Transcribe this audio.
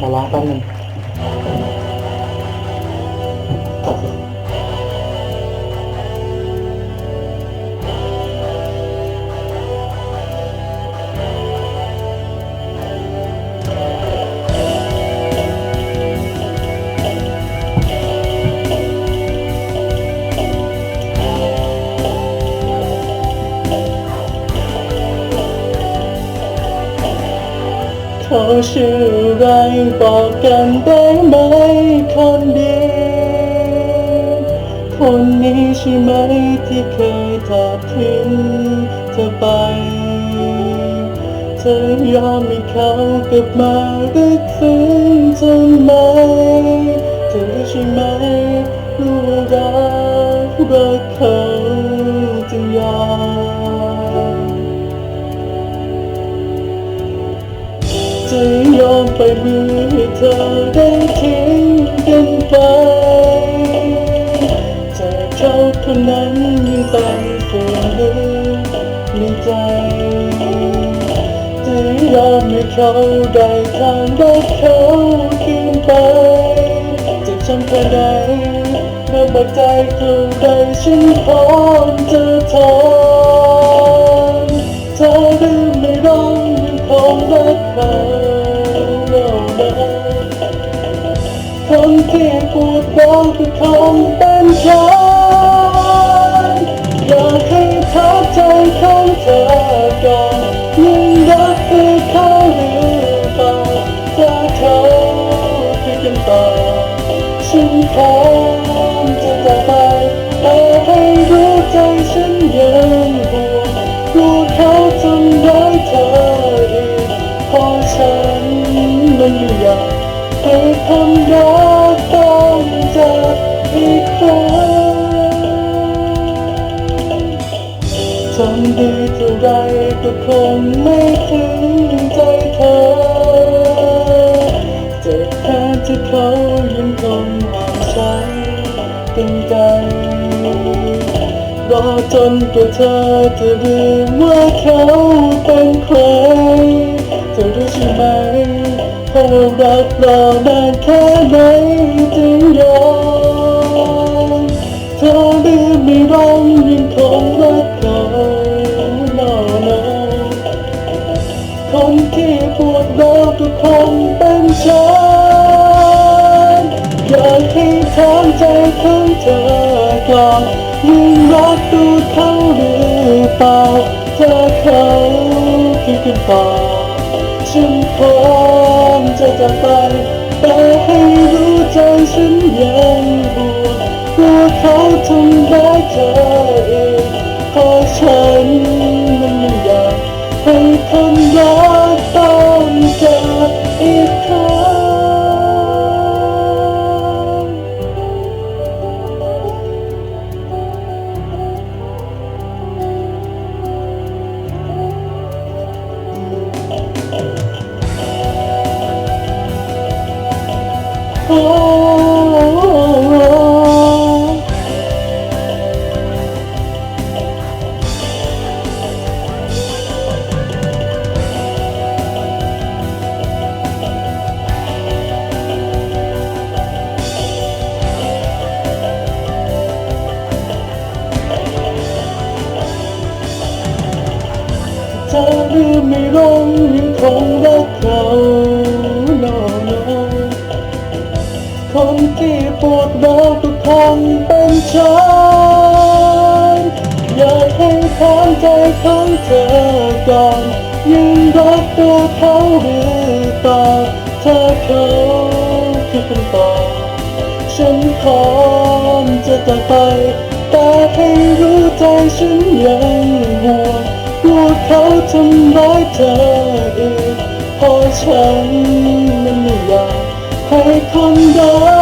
ขอ ร้องแป๊บนึงเขาชื่ออะไรบอกกันได้ไหมคนดีคนนี้ใช่ไหมที่เคยทอดทิ้งเธอไป เธอยอมให้เขากลับมาได้ถึงทำไมเธอรู้ใช่ไหมรู้ว่ารักรักเขา เธอได้ทิ้งกันไปแต่เขาคนนั้นยังเป็นส่วนหนึ่งในใจจะยอมให้เขาได้ทางรักเขาคืนไปจะทำแค่ไหนเมื่อบัดใจเท่าใดฉันพร้อมจะทน วดร้าวก็คงเป็นฉันอยากให้ทักใจของเธอก่อนยังรักคือเขาหรือเปล่าถ้าเขาคือคำตอฉันพร้อมจะจากไปแต่ให้รู้ใจฉันยังห่วง ทำดีเท่าไรก็คงไม่ถึงใจเธอเจ็บแค่ที่เขายังคงห่างฉันเป็นไกลรอจนกว่าเธอจะลืมว่าเขาเป็นใครเธอรู้ใช่ไหมเพราะว่ารักรอนานแค่ไหนจึง ก็คงเป็นฉันอยากให้ถามใจของเธอก่อนยังรักดูเขาหรือเปล่าเธอเขาคือคำตอฉันพร้อมจะจากไปแต่ให้รู้ใจฉันยังห่วงกลัวเขาทำร้ายเธออีกเพราะฉัน โอ้เธอลืมไม่ลงยังคงรักเขา ฉันอยากให้ถามใจของเธอก่อนยังรักตัวเขาหรือเปล่าถ้าเขาคือคำตอบฉันพร้อมจะจากไป แต่ให้รู้ใจฉันยังห่วงกลัวเขาทำร้ายเธออีกเพราะฉันมันไม่อยากให้คนรัก